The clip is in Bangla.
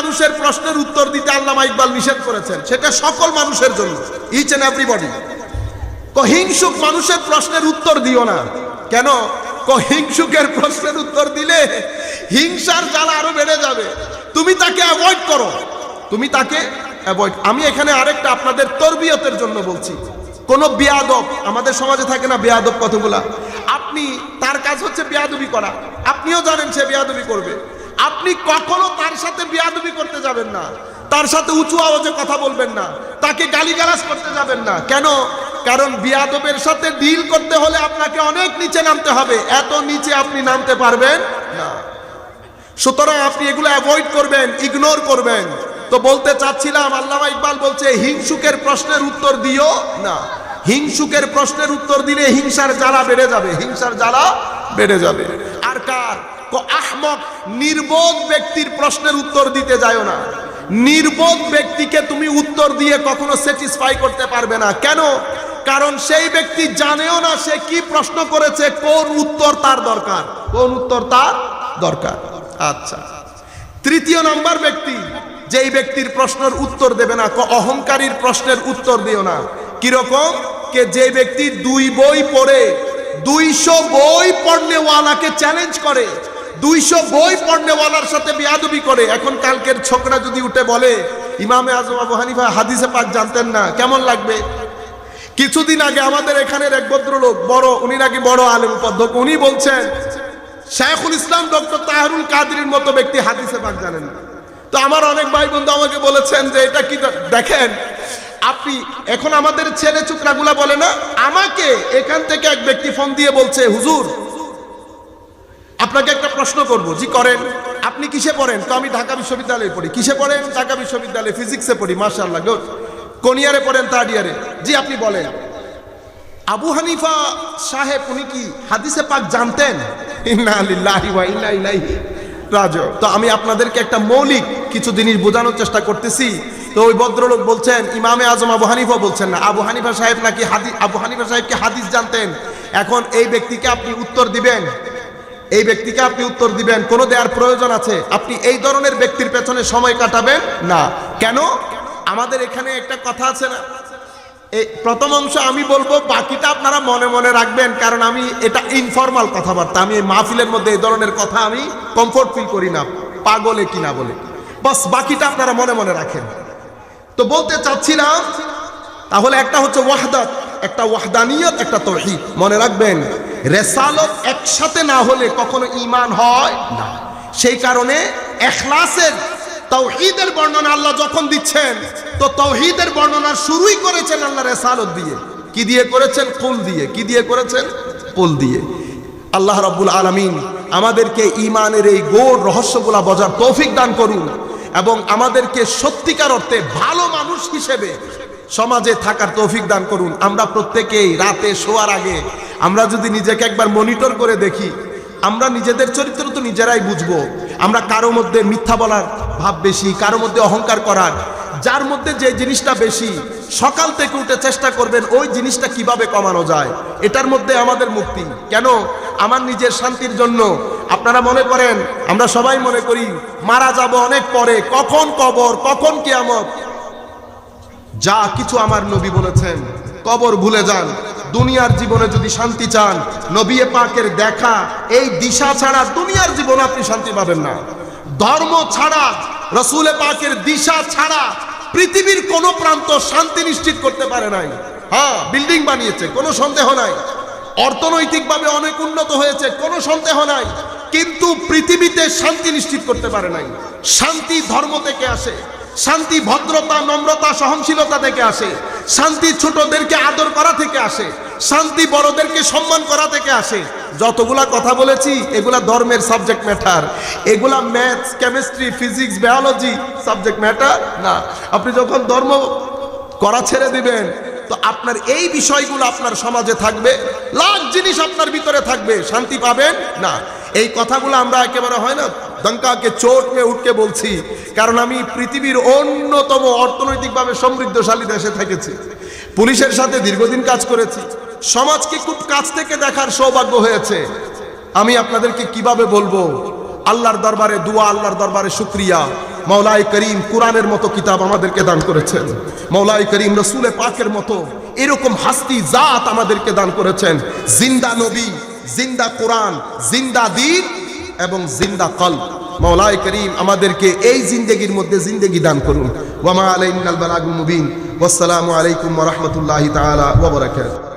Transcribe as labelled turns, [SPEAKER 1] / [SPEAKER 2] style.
[SPEAKER 1] মানুষের প্রশ্নের উত্তর দিতে আল্লামা ইকবাল নিষেধ করেছেন। সেটা সকল মানুষের জন্য ইচ এন্ড এভরিবডি হিংসুক মানুষের প্রশ্নের উত্তর দিও না। কেন? হিংসুকের প্রশ্নের উত্তর দিলে হিংসার জ্বালা আরও বেড়ে যাবে। তুমি তাকে অ্যাভয়েড করো। তুমি তাকে অ্যাভয়েড আমি এখানে আরেকটা আপনাদের তরবিয়তের জন্য বলছি। কোন বেয়াদব, আমাদের সমাজে থাকে না বেয়াদব কতগুলা আপনি, তার কাজ হচ্ছে বেয়াদবি করা। আপনিও জানেন সে বেয়াদবি করবে। আপনি কখনো তার সাথে যাবেন না। তার সাথে উঁচু আওয়াজে কথা বলবেন না। তাকে গালিগালাজ করতে যাবেন না। কেন? কারণ বিয়াদবের সাথে ডিল করতে হলে আপনাকে অনেক নিচে নামতে হবে। এত নিচে আপনি নামতে পারবেন না। সুতরাং আপনি এগুলো অ্যাভয়েড করবেন ইগনোর করবেন। তো বলতে চাচ্ছিলাম, আল্লামা ইকবাল বলছে, হিংসুকের প্রশ্নের উত্তর দিও না। হিংসুকের প্রশ্নের উত্তর দিলে হিংসার জ্বালা বেড়ে যাবে। হিংসার জ্বালা বেড়ে যাবে। আহমক নির্বোধ ব্যক্তির প্রশ্নের উত্তর দিতে যাও না। নির্বোধ ব্যক্তিকে তুমি উত্তর দিয়ে কখনো স্যাটিসফাই করতে পারবে না। কেন? কারণ সেই ব্যক্তি জানেও না সে কি প্রশ্ন করেছে, কোন উত্তর তার দরকার। কোন উত্তর তার দরকার। আচ্ছা। তৃতীয় নাম্বার ব্যক্তি, যেই ব্যক্তির প্রশ্নের উত্তর দেবে না অহংকারীর প্রশ্নের উত্তর দিও না। কীরকম? কে যে ব্যক্তি দুই বই পড়ে, দুইশো বই পড়নেওয়ালাকে চ্যালেঞ্জ করে দুইশো বই পড়নেওয়ালার সাথে বিয়াদবি করে। এখন কালকের ছোকরা যদি উঠে বলে, ইমামে আজম আবু হানিফা হাদিসে পাক জানতেন না, কেমন লাগবে? কিছুদিন আগে আমাদের এখানের এক ভদ্রলোক, বড়, উনি নাকি বড় আলেম উপাধ্যক্ষ উনি বলছেন, শেখুল ইসলাম ডক্টর তাহারুল কাদির মতো ব্যক্তি হাদিসে পাক জানেন তো আমার অনেক ভাই বন্ধু আমাকে বলেছেন যে, এটা কি দেখেন, আপনি, এখন আমাদের ছেলে চুকরাগুলা বলে না, আমাকে এখান থেকে এক ব্যক্তি ফোন দিয়ে বলছে, হুজুর আপনাকে একটা প্রশ্ন করব, জি, করেন। আপনি কিসে পড়েন? তো আমি ঢাকা বিশ্ববিদ্যালয়ে পড়ি। কিসে পড়েন? ঢাকা বিশ্ববিদ্যালয়ে ফিজিক্সে পড়ি মার্শাল্লাহ গুড কোন ইয়ারে পড়েন? থার্ড ইয়ারে। জি, আপনি বলেন। আবু হানিফা সাহেব, উনি কি হাদিসে পাক জানতেন? ইলাইহি তো আমি আপনাদেরকে একটা মৌলিক কিছু জিনিস বোঝানোর চেষ্টা করতেছি। তো ওই ভদ্রলোক বলছেন, ইমামে আজম আবু হানিফা বলছেন না। আবু হানিফা সাহেব নাকি হাদিস আবু হানিফা সাহেবকে হাদিস জানতেন। এখন এই ব্যক্তিকে আপনি উত্তর দিবেন। এই ব্যক্তিকে আপনি উত্তর দিবেন, কোনো দেওয়ার প্রয়োজন আছে? আপনি এই ধরনের ব্যক্তির পেছনে সময় কাটাবেন? না। কেন? আমাদের এখানে একটা কথা আছে না। এই প্রথম অংশ আমি বলব, বাকিটা আপনারা মনে মনে রাখবেন, কারণ আমি এটা ইনফর্মাল কথাবার্তা। আমি এই মাহফিলের মধ্যে এই ধরনের কথা আমি কমফোর্ট ফিল করি না, পাগলে কি না বলে। বাস, বাকিটা আপনারা মনে মনে রাখেন। তো বলতে চাচ্ছিলাম, তাহলে একটা হচ্ছে ওয়াহদাত, একটা ওয়াহদানিয়ত, একটা তৌহিদ। মনে রাখবেন রেসালত একসাথে না হলে কখনো ঈমান হয় না। সেই কারণে এখলাসের তৌহিদের বর্ণনা আল্লাহ যখন দিচ্ছেন, তো তৌহিদের বর্ণনা শুরুই করেছেন আল্লাহ রেসালত দিয়ে। কি দিয়ে করেছেন? কুল দিয়ে। কি দিয়ে করেছেন? কুল দিয়ে। আল্লাহ রাব্বুল আলামিন আমাদেরকে ঈমানের এই গোর রহস্যগুলা বজার তৌফিক দান করুন এবং আমাদেরকে সত্যিকার অর্থে ভালো মানুষ হিসেবে সমাজে থাকার তৌফিক দান করুন। আমরা প্রত্যেকেই রাতে শোয়ার আগে আমরা যদি নিজেকে একবার মনিটর করে দেখি, আমরা নিজেদের চরিত্র তো নিজেরাই বুঝব। আমরা কারও মধ্যে মিথ্যা বলার ভাব বেশি, কারও মধ্যে অহংকার করার। যার মধ্যে যে জিনিসটা বেশি, সকাল থেকে উঠে চেষ্টা করবেন ওই জিনিসটা কীভাবে কমানো যায়। এটার মধ্যে আমাদের মুক্তি। কেন? আমার নিজের শান্তির জন্য। আপনারা মনে করেন, আমরা সবাই মনে করি, মারা যাব অনেক পরে, কখন কবর, কখন কিয়ামত? যা কিছু আমার নবী বলেছেন, কবর ভুলে যান। দুনিয়ার জীবনে যদি শান্তি চান নবী পাকের দেখা এই দিশা ছাড়া দুনিয়ার জীবনে আপনি শান্তি পাবেন না। ধর্ম ছাড়া, রসুলে পাকের দিশা ছাড়া পৃথিবীর কোন প্রান্ত শান্তি নিশ্চিত করতে পারে নাই। হ্যাঁ বিল্ডিং বানিয়েছে, কোনো সন্দেহ নাই। অর্থনৈতিকভাবে অনেক উন্নত হয়েছে, কোনো সন্দেহ নাই। কিন্তু পৃথিবীতে শান্তি নিশ্চিত করতে পারে নাই। শান্তি ধর্ম থেকে আসে। শান্তি, ভদ্রতা, নম্রতা, সহনশীলতা থেকে আসে। শান্তি ছোটদেরকে আদর করা থেকে আসে। শান্তি বড়দেরকে সম্মান করা থেকে আসে। যতগুলা কথা বলেছি, এগুলা ধর্মের সাবজেক্ট ম্যাটার এগুলা maths chemistry physics biology subject matter না। আপনি যখন ধর্ম করা ছেড়ে দিবেন, তো আপনার এই বিষয়গুলো আপনার সমাজে থাকবে। লাখ জিনিস আপনার ভিতরে থাকবে। শান্তি পাবেন না। এই কথাগুলো আমরা একেবারে হয় না? দঙ্কাকে চোট মে উঠকে বলছি। কারণ আমি পৃথিবীর অন্যতম অর্থনৈতিকভাবে সমৃদ্ধশালী দেশে থেকেছি। পুলিশের সাথে দীর্ঘদিন কাজ করেছি। সমাজকে খুব কাছ থেকে দেখার সৌভাগ্য হয়েছে। আমি আপনাদেরকে কীভাবে বলব? আল্লাহর দরবারে দুয়া, আল্লাহর দরবারে শুক্রিয়া। মৌলাই করিম কোরআনের মতো কিতাব আমাদেরকে দান করেছেন। মৌলাই করিম রসুলে পাকের মতো এরকম হাস্তি জাত আমাদেরকে দান করেছেন। জিন্দা নবী জিন্দা কোরআন, জিন্দা দিন এবং জিন্দা কল মৌলাই করিম আমাদেরকে এই জিন্দেগির মধ্যে জিন্দেগি দান করুন। ওয়ামা আলাইনাল বালাগুল মুবিন। আলাইকুম রহমতুল্লাহ তালা বারাকাতুহু।